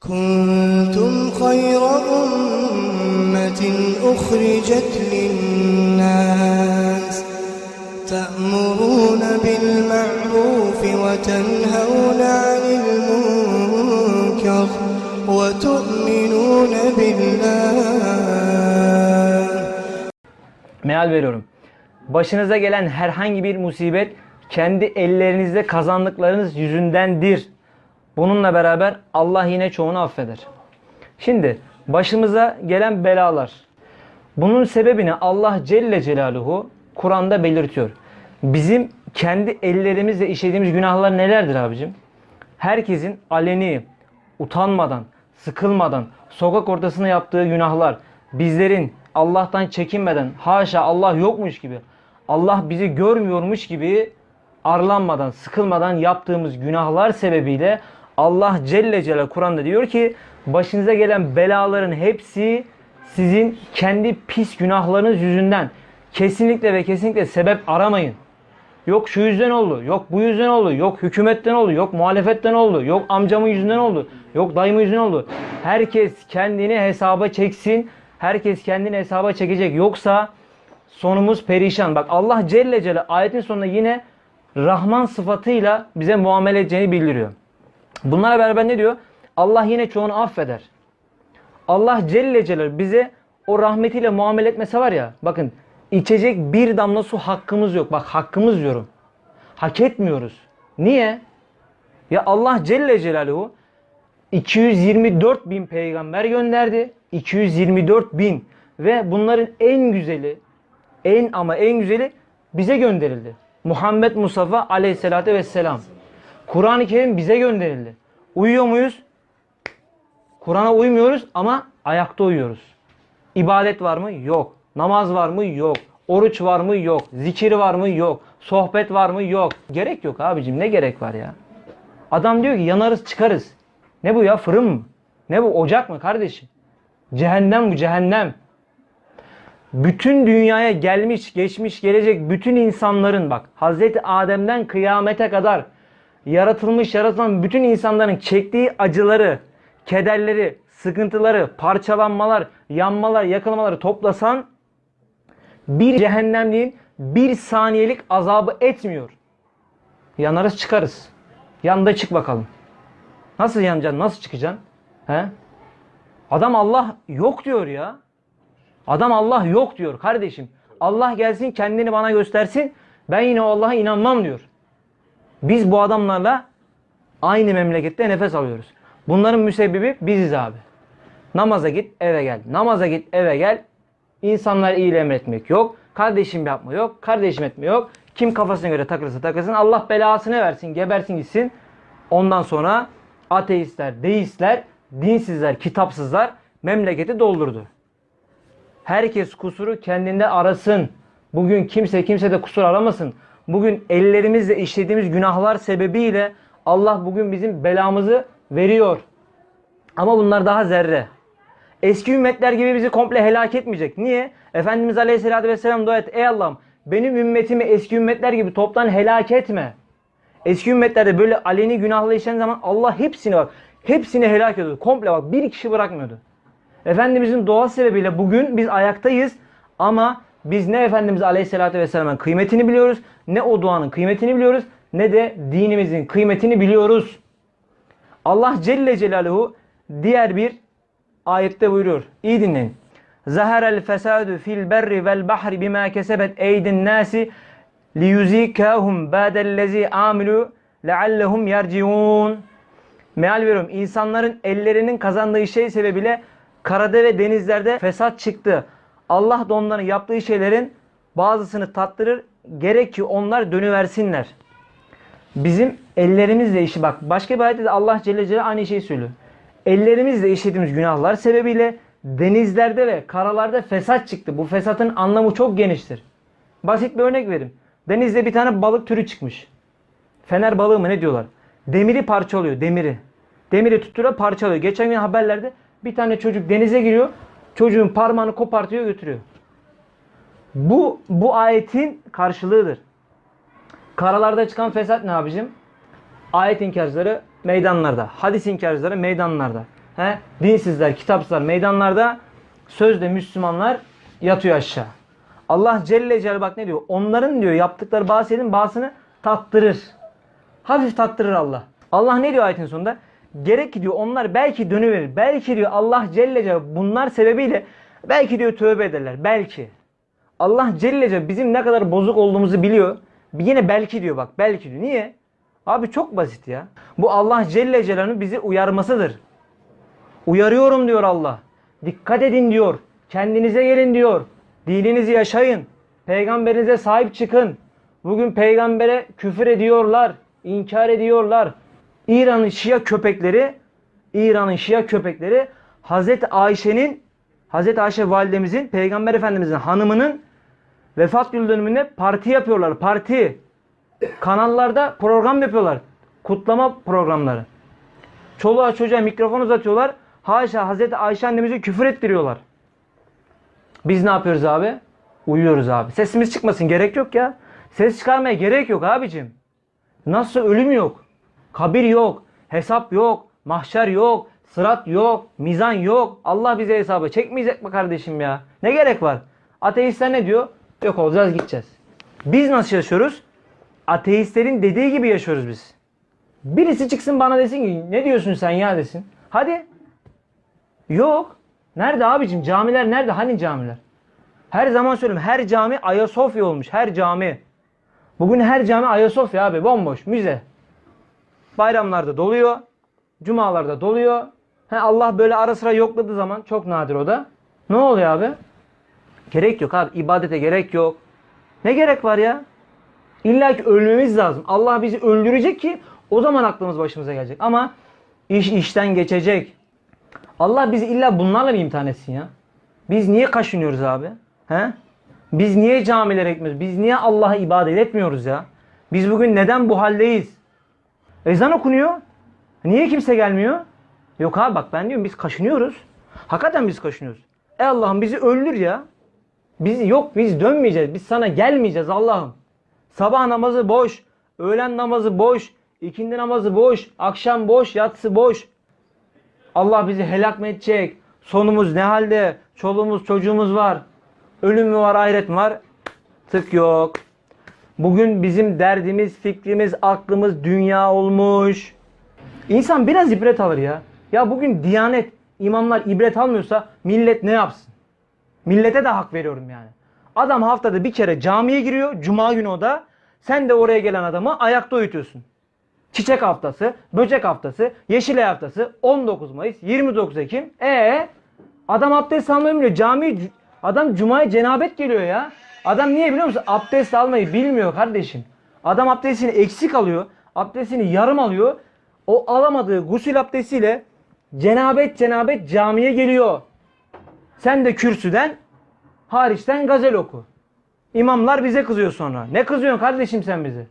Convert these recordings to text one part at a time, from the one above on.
كنتم خير أمة أخرجت للناس تأمرون بالمعروف وتنهون عن المنكر وتؤمنون بالله Meal veriyorum. Başınıza gelen herhangi bir musibet kendi ellerinizde kazandıklarınız yüzündendir. Bununla beraber Allah yine çoğunu affeder. Şimdi başımıza gelen belalar. Bunun sebebini Allah Celle Celaluhu Kur'an'da belirtiyor. Bizim kendi ellerimizle işlediğimiz günahlar nelerdir abicim? Herkesin aleni, utanmadan, sıkılmadan, sokak ortasında yaptığı günahlar, bizlerin Allah'tan çekinmeden, haşa Allah yokmuş gibi, Allah bizi görmüyormuş gibi arlanmadan, sıkılmadan yaptığımız günahlar sebebiyle Allah Celle Celle Kur'an'da diyor ki başınıza gelen belaların hepsi sizin kendi pis günahlarınız yüzünden. Kesinlikle ve kesinlikle sebep aramayın. Yok şu yüzden oldu, yok bu yüzden oldu, yok hükümetten oldu, yok muhalefetten oldu, yok amcamın yüzünden oldu, yok dayımın yüzünden oldu. Herkes kendini hesaba çeksin. Herkes kendini hesaba çekecek. Yoksa sonumuz perişan. Bak Allah Celle Celle ayetin sonunda yine Rahman sıfatıyla bize muamele edeceğini bildiriyor. Bunlarla beraber ne diyor? Allah yine çoğunu affeder. Allah Celle Celle bize o rahmetiyle muamele etmese var ya bakın içecek bir damla su hakkımız yok. Bak hakkımız diyorum. Hak etmiyoruz. Niye? Ya Allah Celle Celaluhu 224 bin peygamber gönderdi. 224 bin ve bunların en güzeli en ama en güzeli bize gönderildi. Muhammed Mustafa aleyhissalatü vesselam. Kur'an-ı Kerim bize gönderildi. Uyuyor muyuz? Kur'an'a uymuyoruz ama ayakta uyuyoruz. İbadet var mı? Yok. Namaz var mı? Yok. Oruç var mı? Yok. Zikir var mı? Yok. Sohbet var mı? Yok. Gerek yok abicim. Ne gerek var ya? Adam diyor ki yanarız çıkarız. Ne bu ya? Fırın mı? Ne bu? Ocak mı kardeşim? Cehennem bu cehennem. Bütün dünyaya gelmiş, geçmiş, gelecek bütün insanların bak Hazreti Adem'den kıyamete kadar yaratılmış, yaratılan bütün insanların çektiği acıları, kederleri, sıkıntıları, parçalanmalar, yanmalar, yakılmaları toplasan bir cehennemliğin bir saniyelik azabı etmiyor. Yanarız çıkarız. Yanda çık bakalım. Nasıl yanacaksın? Nasıl çıkacaksın? He? Adam Allah yok diyor ya. Adam Allah yok diyor kardeşim. Allah gelsin kendini bana göstersin. Ben yine Allah'a inanmam diyor. Biz bu adamlarla aynı memlekette nefes alıyoruz. Bunların müsebbibi biziz abi. Namaza git eve gel. Namaza git eve gel. İnsanlar iyiliği emretmek yok. Kardeşim yapma yok. Kardeşim etme yok. Kim kafasına göre takılırsa takılsın. Allah belasını versin. Gebersin gitsin. Ondan sonra ateistler, deistler, dinsizler, kitapsızlar memleketi doldurdu. Herkes kusuru kendinde arasın. Bugün kimse kimse de kusur aramasın. Bugün ellerimizle işlediğimiz günahlar sebebiyle Allah bugün bizim belamızı veriyor. Ama bunlar daha zerre. Eski ümmetler gibi bizi komple helak etmeyecek. Niye? Efendimiz Aleyhisselatü Vesselam dua et. Ey Allah'ım benim ümmetimi eski ümmetler gibi toptan helak etme. Eski ümmetlerde böyle aleni günahla işlenen zaman Allah hepsini bak hepsini helak ediyordu. Komple bak bir kişi bırakmıyordu. Efendimizin dua sebebiyle bugün biz ayaktayız ama biz ne Efendimiz Aleyhisselatü Vesselam'ın kıymetini biliyoruz, ne o duanın kıymetini biliyoruz, ne de dinimizin kıymetini biliyoruz. Allah Celle Celaluhu diğer bir ayette buyuruyor. İyi dinleyin. Zaharel fesadu fil berri vel bahri bima kesebet eydin nasi liyuzikahum ba'dellezi amilu leallehum yerciun. Meal veriyorum. İnsanların ellerinin kazandığı şey sebebiyle karada ve denizlerde fesat çıktı. Allah da onların yaptığı şeylerin bazısını tattırır. Gerek ki onlar dönüversinler. Bizim ellerimizle işi bak. Başka bir ayette de Allah Celle Celle aynı şeyi söylüyor. Ellerimizle işlediğimiz günahlar sebebiyle denizlerde ve karalarda fesat çıktı. Bu fesatın anlamı çok geniştir. Basit bir örnek vereyim. Denizde bir tane balık türü çıkmış. Fener balığı mı ne diyorlar? Demiri parçalıyor, demiri. Demiri tutturuyor, parçalıyor. Geçen gün haberlerde bir tane çocuk denize giriyor. Çocuğun parmağını kopartıyor, götürüyor. Bu bu ayetin karşılığıdır. Karalarda çıkan fesat ne abicim? Ayet inkarcıları meydanlarda. Hadis inkarcıları meydanlarda. He? Dinsizler, kitapsızlar meydanlarda sözde Müslümanlar yatıyor aşağı. Allah Celle Celaluhu bak ne diyor? Onların diyor yaptıkları bazı şeylerin bazısını tattırır. Hafif tattırır Allah. Allah ne diyor ayetin sonunda? Gerek diyor onlar belki dönüverir. Belki diyor Allah Celle Celaluhu bunlar sebebiyle belki diyor tövbe ederler. Belki. Allah Celle Celaluhu bizim ne kadar bozuk olduğumuzu biliyor. Yine belki diyor bak. Belki diyor. Niye? Abi çok basit ya. Bu Allah Celle Celaluhu bizi uyarmasıdır. Uyarıyorum diyor Allah. Dikkat edin diyor. Kendinize gelin diyor. Dininizi yaşayın. Peygamberinize sahip çıkın. Bugün peygambere küfür ediyorlar. inkar ediyorlar. İran'ın Şia köpekleri İran'ın Şia köpekleri Hazreti Ayşe'nin Hazreti Ayşe validemizin Peygamber Efendimizin hanımının vefat yıl dönümünde parti yapıyorlar. Parti. Kanallarda program yapıyorlar. Kutlama programları. Çoluğa çocuğa mikrofon uzatıyorlar. Haşa Hazreti Ayşe annemize küfür ettiriyorlar. Biz ne yapıyoruz abi? Uyuyoruz abi. Sesimiz çıkmasın gerek yok ya. Ses çıkarmaya gerek yok abicim. Nasıl ölüm yok. Kabir yok. Hesap yok. Mahşer yok. Sırat yok. Mizan yok. Allah bize hesabı çekmeyecek mi kardeşim ya? Ne gerek var? Ateistler ne diyor? Yok olacağız gideceğiz. Biz nasıl yaşıyoruz? Ateistlerin dediği gibi yaşıyoruz biz. Birisi çıksın bana desin ki ne diyorsun sen ya desin. Hadi. Yok. Nerede abicim? Camiler nerede? Hani camiler? Her zaman söylüyorum. Her cami Ayasofya olmuş. Her cami. Bugün her cami Ayasofya abi. Bomboş. Müze. Bayramlarda doluyor. Cumalarda doluyor. He, Allah böyle ara sıra yokladığı zaman çok nadir o da. Ne oluyor abi? Gerek yok abi. İbadete gerek yok. Ne gerek var ya? İlla ki ölmemiz lazım. Allah bizi öldürecek ki o zaman aklımız başımıza gelecek. Ama iş işten geçecek. Allah bizi illa bunlarla mı imtihan etsin ya? Biz niye kaşınıyoruz abi? He? Biz niye camilere gitmiyoruz? Biz niye Allah'a ibadet etmiyoruz ya? Biz bugün neden bu haldeyiz? Ezan okunuyor. Niye kimse gelmiyor? Yok abi bak ben diyorum biz kaşınıyoruz. Hakikaten biz kaşınıyoruz. E Allah'ım bizi öldür ya. Biz yok biz dönmeyeceğiz. Biz sana gelmeyeceğiz Allah'ım. Sabah namazı boş. Öğlen namazı boş. ikindi namazı boş. Akşam boş. Yatsı boş. Allah bizi helak mı edecek? Sonumuz ne halde? Çoluğumuz çocuğumuz var. Ölüm mü var ahiret mi var? Tık yok. Bugün bizim derdimiz, fikrimiz, aklımız dünya olmuş. İnsan biraz ibret alır ya. Ya bugün diyanet, imamlar ibret almıyorsa millet ne yapsın? Millete de hak veriyorum yani. Adam haftada bir kere camiye giriyor. Cuma günü o da. Sen de oraya gelen adamı ayakta uyutuyorsun. Çiçek haftası, böcek haftası, yeşil ay haftası, 19 Mayıs, 29 Ekim. E adam abdest almayı bilmiyor. Cami adam cumaya cenabet geliyor ya. Adam niye biliyor musun? Abdest almayı bilmiyor kardeşim. Adam abdestini eksik alıyor. Abdestini yarım alıyor. O alamadığı gusül abdestiyle cenabet cenabet camiye geliyor. Sen de kürsüden hariçten gazel oku. İmamlar bize kızıyor sonra. Ne kızıyorsun kardeşim sen bize?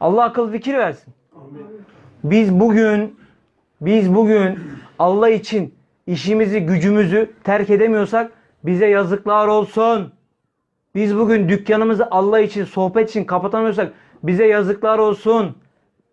Allah akıl fikir versin. Biz bugün biz bugün Allah için işimizi, gücümüzü terk edemiyorsak bize yazıklar olsun. Biz bugün dükkanımızı Allah için, sohbet için kapatamıyorsak bize yazıklar olsun.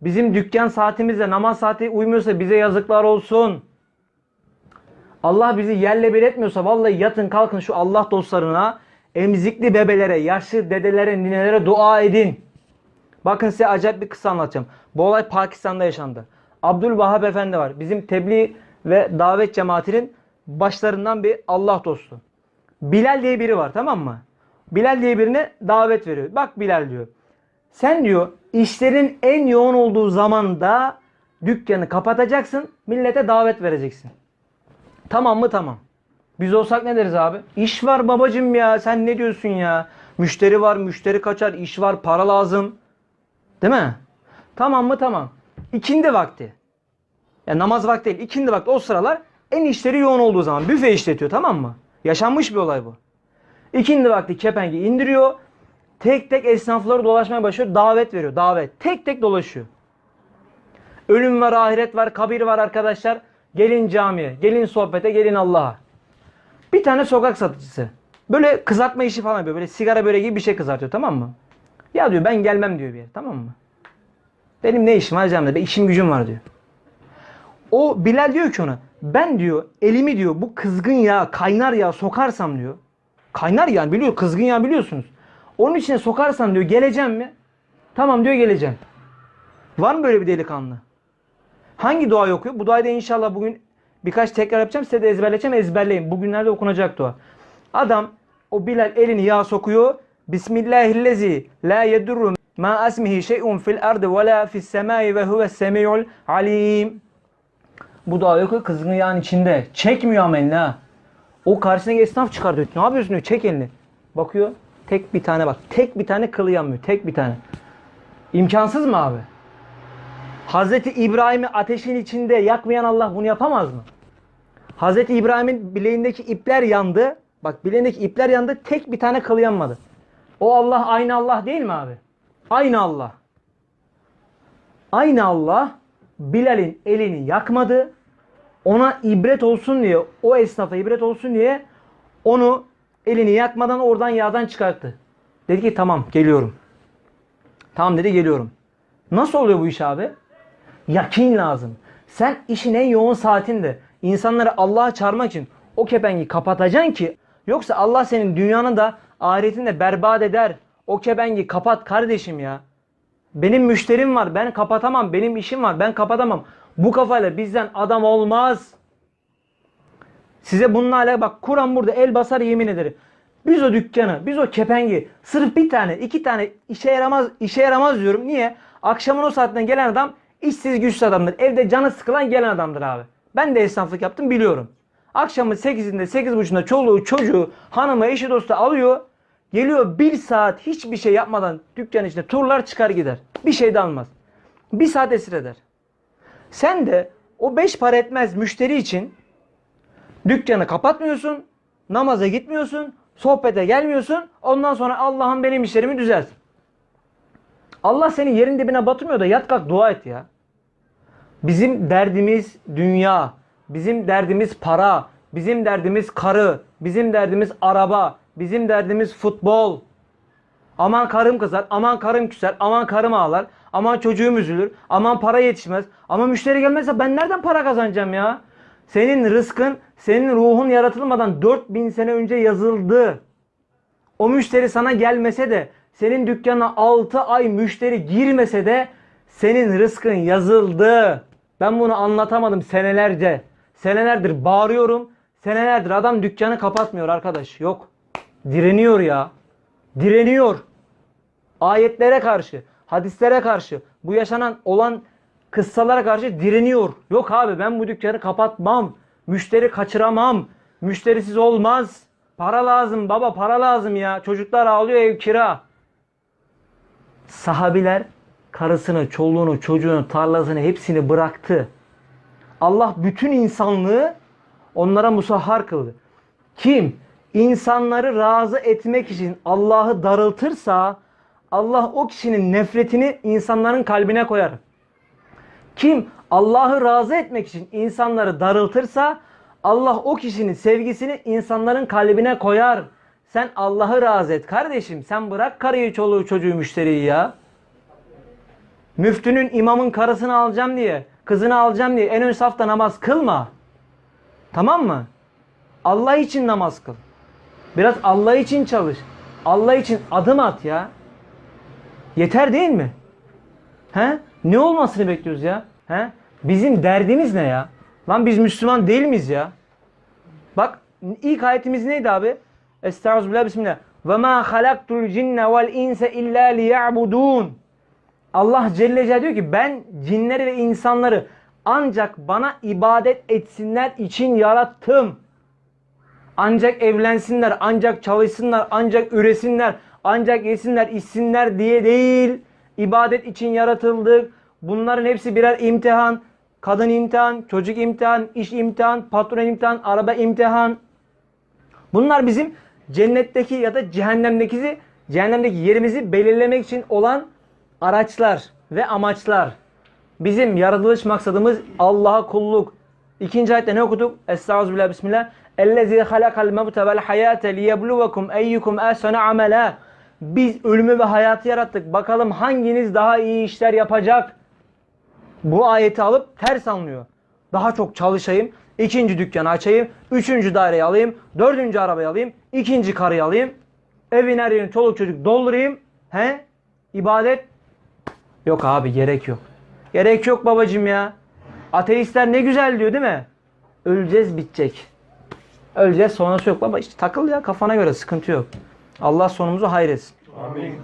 Bizim dükkan saatimizle namaz saati uymuyorsa bize yazıklar olsun. Allah bizi yerle bir etmiyorsa vallahi yatın kalkın şu Allah dostlarına, emzikli bebelere, yaşlı dedelere, ninelere dua edin. Bakın size acayip bir kısa anlatacağım. Bu olay Pakistan'da yaşandı. Abdülvahhab Efendi var. Bizim tebliğ ve davet cemaatinin başlarından bir Allah dostu. Bilal diye biri var tamam mı? Bilal diye birine davet veriyor. Bak Bilal diyor. Sen diyor işlerin en yoğun olduğu zamanda dükkanı kapatacaksın. Millete davet vereceksin. Tamam mı? Tamam. Biz olsak ne deriz abi? İş var babacım ya. Sen ne diyorsun ya? Müşteri var, müşteri kaçar, iş var, para lazım. Değil mi? Tamam mı? Tamam. İkindi vakti. Ya namaz vakti değil. ikindi vakti. O sıralar en işleri yoğun olduğu zaman. Büfe işletiyor tamam mı? Yaşanmış bir olay bu. İkindi vakti kepengi indiriyor. Tek tek esnafları dolaşmaya başlıyor. Davet veriyor. Davet. Tek tek dolaşıyor. Ölüm var, ahiret var, kabir var arkadaşlar. Gelin camiye, gelin sohbete, gelin Allah'a. Bir tane sokak satıcısı. Böyle kızartma işi falan yapıyor. Böyle sigara böreği gibi bir şey kızartıyor tamam mı? Ya diyor ben gelmem diyor bir yere tamam mı? Benim ne işim var camide? Ben işim gücüm var diyor. O Bilal diyor ki ona ben diyor elimi diyor bu kızgın yağ kaynar yağ sokarsam diyor. Kaynar yağ biliyor kızgın yağ biliyorsunuz. Onun içine sokarsam diyor geleceğim mi? Tamam diyor geleceğim. Var mı böyle bir delikanlı? Hangi duayı okuyor? Bu duayı da inşallah bugün birkaç tekrar yapacağım. Size de ezberleteceğim. Ezberleyin. Bugünlerde okunacak dua. Adam o Bilal elini yağ sokuyor. Bismillahirrezi la yedurru ma asmihi şey'un fil ardı ve la fis semai ve huves semi'ul alim. Bu duayı okuyor kızgın yağın içinde. Çekmiyor ama ha. O karşısındaki esnaf çıkartıyor. Ne yapıyorsun diyor. Çek elini. Bakıyor. Tek bir tane bak. Tek bir tane kılı yanmıyor. Tek bir tane. İmkansız mı abi? Hazreti İbrahim'i ateşin içinde yakmayan Allah bunu yapamaz mı? Hazreti İbrahim'in bileğindeki ipler yandı. Bak bileğindeki ipler yandı. Tek bir tane kılı yanmadı. O Allah aynı Allah değil mi abi? Aynı Allah. Aynı Allah Bilal'in elini yakmadı. Ona ibret olsun diye, o esnafa ibret olsun diye onu elini yakmadan oradan yağdan çıkarttı. Dedi ki tamam geliyorum. Tamam dedi geliyorum. Nasıl oluyor bu iş abi? Yakin lazım. Sen işin en yoğun saatinde insanları Allah'a çağırmak için o kepengi kapatacaksın ki yoksa Allah senin dünyanı da ahiretini de berbat eder. O kepengi kapat kardeşim ya. Benim müşterim var. Ben kapatamam. Benim işim var. Ben kapatamam. Bu kafayla bizden adam olmaz. Size bununla alakalı bak Kur'an burada el basar yemin ederim. Biz o dükkanı, biz o kepengi sırf bir tane, iki tane işe yaramaz, işe yaramaz diyorum. Niye? Akşamın o saatinden gelen adam işsiz güçsüz adamdır. Evde canı sıkılan gelen adamdır abi. Ben de esnaflık yaptım biliyorum. Akşamın 8'inde, 8.30'da çoluğu, çocuğu, hanımı, eşi dostu alıyor. Geliyor bir saat hiçbir şey yapmadan dükkan içinde turlar çıkar gider. Bir şey de almaz. Bir saat esir eder. Sen de o beş para etmez müşteri için dükkanı kapatmıyorsun, namaza gitmiyorsun, sohbete gelmiyorsun. Ondan sonra Allah'ım benim işlerimi düzelt. Allah seni yerin dibine batırmıyor da yat kalk dua et ya. Bizim derdimiz dünya, bizim derdimiz para, bizim derdimiz karı, bizim derdimiz araba, bizim derdimiz futbol. Aman karım kızar, aman karım küser, aman karım ağlar, aman çocuğum üzülür, aman para yetişmez, ama müşteri gelmezse ben nereden para kazanacağım ya? Senin rızkın, senin ruhun yaratılmadan 4000 sene önce yazıldı. O müşteri sana gelmese de, senin dükkanına 6 ay müşteri girmese de senin rızkın yazıldı. Ben bunu anlatamadım senelerce. Senelerdir bağırıyorum. Senelerdir adam dükkanı kapatmıyor arkadaş. Yok. Direniyor ya. Direniyor. Ayetlere karşı, hadislere karşı, bu yaşanan olan kıssalara karşı direniyor. Yok abi ben bu dükkanı kapatmam. Müşteri kaçıramam. Müşterisiz olmaz. Para lazım baba para lazım ya. Çocuklar ağlıyor ev kira. Sahabiler karısını, çoluğunu, çocuğunu, tarlasını hepsini bıraktı. Allah bütün insanlığı onlara musahhar kıldı. Kim insanları razı etmek için Allah'ı darıltırsa Allah o kişinin nefretini insanların kalbine koyar. Kim Allah'ı razı etmek için insanları darıltırsa Allah o kişinin sevgisini insanların kalbine koyar. Sen Allah'ı razı et kardeşim. Sen bırak karıyı, çoluğu, çocuğu, müşteriyi ya. Müftünün, imamın karısını alacağım diye, kızını alacağım diye en ön safta namaz kılma. Tamam mı? Allah için namaz kıl. Biraz Allah için çalış. Allah için adım at ya. Yeter değil mi? He? Ne olmasını bekliyoruz ya? He? Bizim derdimiz ne ya? Lan biz Müslüman değil miyiz ya? Bak ilk ayetimiz neydi abi? Estağfirullah bismillah. Ve ma halaktul cinne vel insa illa liya'budun. Allah Celle Celaluhu diyor ki ben cinleri ve insanları ancak bana ibadet etsinler için yarattım. Ancak evlensinler, ancak çalışsınlar, ancak üresinler, ancak yesinler, içsinler diye değil. İbadet için yaratıldık. Bunların hepsi birer imtihan. Kadın imtihan, çocuk imtihan, iş imtihan, patron imtihan, araba imtihan. Bunlar bizim cennetteki ya da cehennemdeki cehennemdeki yerimizi belirlemek için olan araçlar ve amaçlar. Bizim yaratılış maksadımız Allah'a kulluk. İkinci ayette ne okuduk? Estağfirullah bismillah. Ellezî halakal mevte vel hayâte liyebluvekum eyyukum ehsene amela. Biz ölümü ve hayatı yarattık. Bakalım hanginiz daha iyi işler yapacak? Bu ayeti alıp ters anlıyor. Daha çok çalışayım. ikinci dükkanı açayım. Üçüncü daireyi alayım. Dördüncü arabayı alayım. ikinci karıyı alayım. Evin her yerini çoluk çocuk doldurayım. He? İbadet? Yok abi gerek yok. Gerek yok babacım ya. Ateistler ne güzel diyor değil mi? Öleceğiz bitecek. Öleceğiz sonrası yok baba işte takıl ya kafana göre sıkıntı yok. Allah sonumuzu hayretsin. Amin.